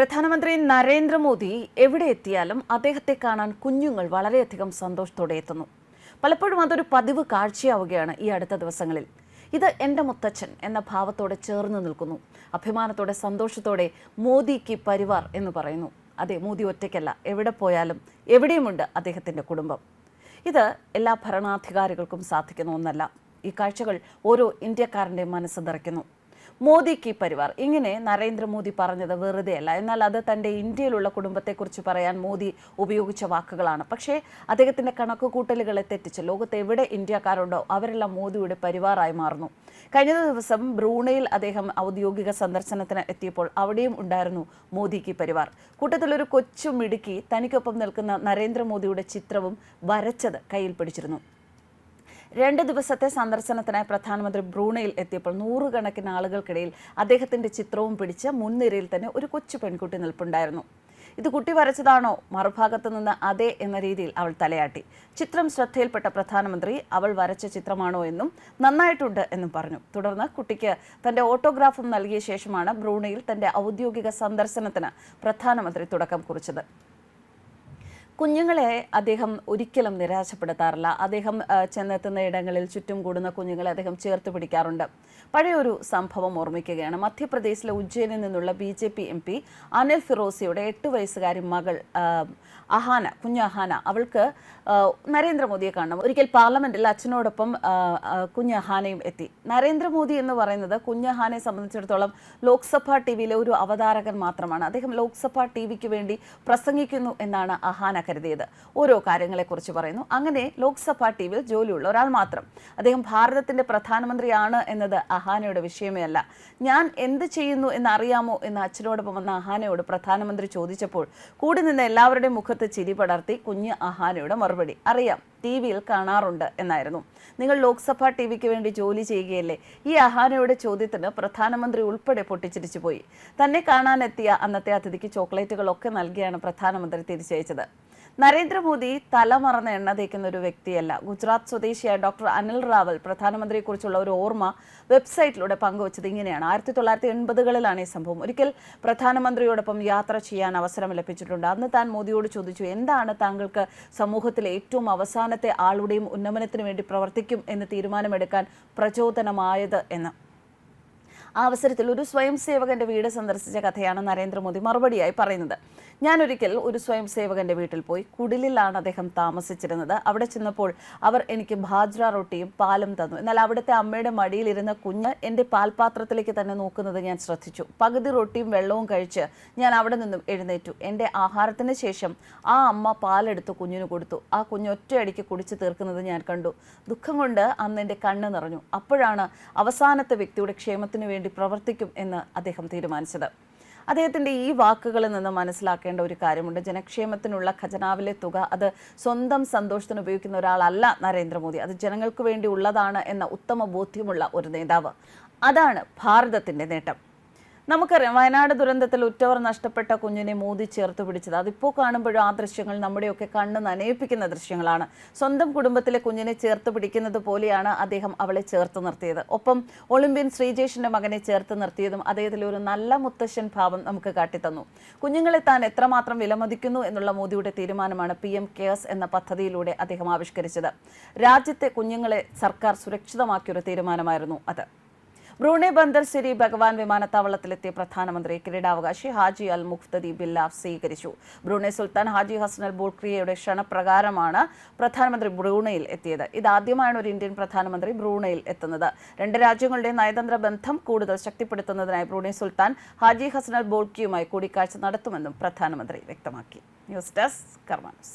പ്രധാനമന്ത്രി നരേന്ദ്രമോദി എവിടെ എത്തിയാലും അദ്ദേഹത്തെ കാണാൻ കുഞ്ഞുങ്ങൾ വളരെയധികം സന്തോഷത്തോടെ എത്തുന്നു. പലപ്പോഴും അതൊരു പതിവ് കാഴ്ചയാവുകയാണ് ഈ അടുത്ത ദിവസങ്ങളിൽ. ഇത് എന്റെ മുത്തച്ഛൻ എന്ന ഭാവത്തോടെ ചേർന്ന് നിൽക്കുന്നു. അഭിമാനത്തോടെ സന്തോഷത്തോടെ മോദിക്ക് പരിവാർ എന്ന് പറയുന്നു. അതെ മോദി ഒറ്റയ്ക്കല്ല. എവിടെ പോയാലും എവിടെയുമുണ്ട് അദ്ദേഹത്തിന്റെ കുടുംബം? ഇത് എല്ലാ ഭരണാധികാരികൾക്കും സാധിക്കുന്ന ഒന്നല്ല. ഈ കാഴ്ചകൾ ഓരോ ഇന്ത്യക്കാരന്റെ മനസ്സ് നിറയ്ക്കുന്നു. മോദി കി പരിവാർ. ഇങ്ങനെ നരേന്ദ്രമോദി പറഞ്ഞത് വെറുതെയല്ല. എന്നാൽ അത് തന്റെ ഇന്ത്യയിലുള്ള കുടുംബത്തെക്കുറിച്ച് പറയാൻ മോദി ഉപയോഗിച്ച വാക്കുകളാണ്. പക്ഷേ അദ്ദേഹത്തിന്റെ കണക്കുകൂട്ടലുകളെ തെറ്റിച്ച് ലോകത്ത് എവിടെ ഇന്ത്യക്കാരുണ്ടോ അവരെല്ലാം മോദിയുടെ പരിവാറായി മാറുന്നു. കഴിഞ്ഞ ദിവസം ബ്രൂണയിൽ അദ്ദേഹം ഔദ്യോഗിക സന്ദർശനത്തിന് എത്തിയപ്പോൾ അവിടെയും ഉണ്ടായിരുന്നു മോദി കി പരിവാർ. കൂട്ടത്തിലൊരു കൊച്ചു മിടുക്കി തനിക്കൊപ്പം നിൽക്കുന്ന നരേന്ദ്രമോദിയുടെ ചിത്രവും വരച്ചത് കയ്യിൽ പിടിച്ചിരുന്നു. രണ്ട് ദിവസത്തെ സന്ദർശനത്തിനായി പ്രധാനമന്ത്രി ബ്രൂണയിൽ എത്തിയപ്പോൾ നൂറുകണക്കിന് ആളുകൾക്കിടയിൽ അദ്ദേഹത്തിന്റെ ചിത്രവും പിടിച്ച് മുൻനിരയിൽ തന്നെ ഒരു കൊച്ചു പെൺകുട്ടി നിൽപ്പുണ്ടായിരുന്നു. ഇത് കുട്ടി വരച്ചതാണോ? മറുഭാഗത്ത് നിന്ന് അതെ എന്ന രീതിയിൽ അവൾ തലയാട്ടി. ചിത്രം ശ്രദ്ധയിൽപ്പെട്ട പ്രധാനമന്ത്രി അവൾ വരച്ച ചിത്രമാണോ എന്നും നന്നായിട്ടുണ്ട് എന്നും പറഞ്ഞു. തുടർന്ന് കുട്ടിക്ക് തന്റെ ഓട്ടോഗ്രാഫും നൽകിയ ശേഷമാണ് ബ്രൂണയിൽ തന്റെ ഔദ്യോഗിക സന്ദർശനത്തിന് പ്രധാനമന്ത്രി തുടക്കം കുറിച്ചത്. കുഞ്ഞുങ്ങളെ അദ്ദേഹം ഒരിക്കലും നിരാശപ്പെടുത്താറില്ല. അദ്ദേഹം ചെന്നെത്തുന്ന ഇടങ്ങളിൽ ചുറ്റും കൂടുന്ന കുഞ്ഞുങ്ങളെ അദ്ദേഹം ചേർത്ത് പിടിക്കാറുണ്ട്. പഴയൊരു സംഭവം ഓർമ്മിക്കുകയാണ്. മധ്യപ്രദേശിലെ ഉജ്ജയിനിൽ നിന്നുള്ള B J P M P Anil ഫിറോസിയുടെ എട്ട് വയസ്സുകാരി മകൾ അഹാന കുഞ്ഞു അഹാന അവൾക്ക് നരേന്ദ്രമോദിയെ കാണണം. ഒരിക്കൽ പാർലമെന്റിൽ അച്ഛനോടൊപ്പം കുഞ്ഞ് അഹാനയും എത്തി. നരേന്ദ്രമോദി എന്ന് പറയുന്നത് കുഞ്ഞു അഹാനെ സംബന്ധിച്ചിടത്തോളം ലോക്സഭാ ടി വിയിലെ ഒരു അവതാരകൻ മാത്രമാണ്. അദ്ദേഹം ലോക്സഭാ ടി വിക്ക് വേണ്ടി പ്രസംഗിക്കുന്നു എന്നാണ് അഹാന കരുതിയത്. ഓരോ കാര്യങ്ങളെക്കുറിച്ച് പറയുന്നു. അങ്ങനെ ലോക്സഭാ ടീമിൽ ജോലിയുള്ള ഒരാൾ മാത്രം. അദ്ദേഹം ഭാരതത്തിന്റെ പ്രധാനമന്ത്രിയാണ് എന്നത് അഹാനയുടെ വിഷയമേ അല്ല. ഞാൻ എന്ത് ചെയ്യുന്നു എന്ന് അറിയാമോ എന്ന് അച്ഛനോടൊപ്പം വന്ന അഹാനയോട് പ്രധാനമന്ത്രി ചോദിച്ചപ്പോൾ കൂടി നിന്ന് എല്ലാവരുടെയും മുഖത്ത് ചിരി പടർത്തി കുഞ്ഞ് അഹാനയുടെ മറുപടി. അറിയാം ടി വിയിൽ കാണാറുണ്ട് എന്നായിരുന്നു. നിങ്ങൾ ലോക്സഭാ ടി വിക്ക് വേണ്ടി ജോലി ചെയ്യുകയല്ലേ? ഈ അഹാനയുടെ ചോദ്യത്തിന് പ്രധാനമന്ത്രി ഉൾപ്പെടെ പൊട്ടിച്ചിരിച്ചു പോയി. തന്നെ കാണാനെത്തിയ അന്നത്തെ അതിഥിക്ക് ചോക്ലേറ്റുകളൊക്കെ നൽകിയാണ് പ്രധാനമന്ത്രി തിരിച്ചയച്ചത്. നരേന്ദ്രമോദി തലമറന്ന് എണ്ണ തേക്കുന്ന ഒരു വ്യക്തിയല്ല. ഗുജറാത്ത് സ്വദേശിയായ ഡോക്ടർ അനിൽ റാവൽ പ്രധാനമന്ത്രിയെക്കുറിച്ചുള്ള ഒരു ഓർമ്മ വെബ്സൈറ്റിലൂടെ പങ്കുവച്ചത് ഇങ്ങനെയാണ്. ആയിരത്തി തൊള്ളായിരത്തി എൺപതുകളിലാണ് ഈ സംഭവം. ഒരിക്കൽ പ്രധാനമന്ത്രിയോടൊപ്പം യാത്ര ചെയ്യാൻ അവസരം ലഭിച്ചിട്ടുണ്ട്. അന്ന് താൻ മോദിയോട് ചോദിച്ചു എന്താണ് താങ്കൾക്ക് സമൂഹത്തിലെ ഏറ്റവും അവസാനത്തെ ആളുടെയും ഉന്നമനത്തിന് വേണ്ടി പ്രവർത്തിക്കും എന്ന് തീരുമാനമെടുക്കാൻ പ്രചോദനമായത്? എന്ന്. ആ അവസരത്തിൽ ഒരു സ്വയം സേവകന്റെ വീട് സന്ദർശിച്ച കഥയാണ് നരേന്ദ്രമോദി മറുപടിയായി പറയുന്നത്. ഞാനൊരിക്കൽ ഒരു സ്വയം സേവകന്റെ വീട്ടിൽ പോയി കുടിലിലാണ് അദ്ദേഹം താമസിച്ചിരുന്നത്. അവിടെ ചെന്നപ്പോൾ അവർ എനിക്ക് ഭാജ്ര റൊട്ടിയും പാലും തന്നു. എന്നാൽ അവിടുത്തെ അമ്മയുടെ മടിയിലിരുന്ന കുഞ്ഞ് എന്റെ പാൽപാത്രത്തിലേക്ക് തന്നെ നോക്കുന്നത് ഞാൻ ശ്രദ്ധിച്ചു. പകുതി റൊട്ടിയും വെള്ളവും കഴിച്ച് ഞാൻ അവിടെ നിന്നും എഴുന്നേറ്റു. എന്റെ ആഹാരത്തിന് ശേഷം ആ അമ്മ പാലെടുത്ത് കുഞ്ഞിന് കൊടുത്തു. ആ കുഞ്ഞ് ഒറ്റയടിക്ക് കുടിച്ചു തീർക്കുന്നത് ഞാൻ കണ്ടു. ദുഃഖം കൊണ്ട് അന്ന് എന്റെ കണ്ണ് നിറഞ്ഞു. അപ്പോഴാണ് അവസാനത്തെ വ്യക്തിയുടെ ക്ഷേമത്തിന് വേണ്ടി പ്രവർത്തിക്കും എന്ന് അദ്ദേഹം തീരുമാനിച്ചത്. അദ്ദേഹത്തിന്റെ ഈ വാക്കുകളിൽ നിന്ന് മനസ്സിലാക്കേണ്ട ഒരു കാര്യമുണ്ട്. ജനക്ഷേമത്തിനുള്ള ഖജനാവിലെ തുക അത് സ്വന്തം സന്തോഷത്തിന് ഉപയോഗിക്കുന്ന ഒരാളല്ല നരേന്ദ്രമോദി. അത് ജനങ്ങൾക്ക് വേണ്ടി ഉള്ളതാണ് എന്ന ഉത്തമ ബോധ്യമുള്ള ഒരു നേതാവ്. അതാണ് ഭാരതത്തിന്റെ നേട്ടം. നമുക്കറിയാം വയനാട് ദുരന്തത്തിൽ ഉറ്റവർ നഷ്ടപ്പെട്ട കുഞ്ഞിനെ മോദി ചേർത്ത് പിടിച്ചത്. അതിപ്പോൾ കാണുമ്പോഴും ആ ദൃശ്യങ്ങൾ നമ്മുടെയൊക്കെ കണ്ണ് നനയിപ്പിക്കുന്ന ദൃശ്യങ്ങളാണ്. സ്വന്തം കുടുംബത്തിലെ കുഞ്ഞിനെ ചേർത്ത് പിടിക്കുന്നത് പോലെയാണ് അദ്ദേഹം അവളെ ചേർത്ത് നിർത്തിയത്. ഒപ്പം ഒളിമ്പ്യൻ ശ്രീജേഷിന്റെ മകനെ ചേർത്ത് നിർത്തിയതും അദ്ദേഹത്തിലെ ഒരു നല്ല മുത്തശ്ശൻ ഭാവം നമുക്ക് കാട്ടിത്തന്നു. കുഞ്ഞുങ്ങളെ താൻ എത്രമാത്രം വിലമതിക്കുന്നു എന്നുള്ള മോദിയുടെ തീരുമാനമാണ് പി എം കെയർസ് എന്ന പദ്ധതിയിലൂടെ അദ്ദേഹം ആവിഷ്കരിച്ചത്. രാജ്യത്തെ കുഞ്ഞുങ്ങളെ സർക്കാർ സുരക്ഷിതമാക്കിയൊരു തീരുമാനമായിരുന്നു അത്. ബ്രൂണെ ബന്ദർ സിരി ഭഗവാൻ വിമാനത്താവളത്തിലെത്തിയ പ്രധാനമന്ത്രി കിരീടാവകാശി ഹാജി അൽ മുഖ്തദി ബില്ലാഫ് സ്വീകരിച്ചു. Brunei Sultan Haji Hassan al ബോൾക്രിയയുടെ ക്ഷണപ്രകാരമാണ് പ്രധാനമന്ത്രി ബ്രൂണയിൽ എത്തിയത്. ഇതാദ്യമാണ് ഒരു ഇന്ത്യൻ പ്രധാനമന്ത്രി ബ്രൂണയിൽ എത്തുന്നത്. രണ്ട് രാജ്യങ്ങളുടെ നയതന്ത്ര ബന്ധം കൂടുതൽ ശക്തിപ്പെടുത്തുന്നതിനായി ബ്രൂണെ സുൽത്താൻ ഹാജി ഹസ്നൽ ബോൾക്കിയുമായി കൂടിക്കാഴ്ച നടത്തുമെന്നും പ്രധാനമന്ത്രി വ്യക്തമാക്കി. News desk കർമാനസ്.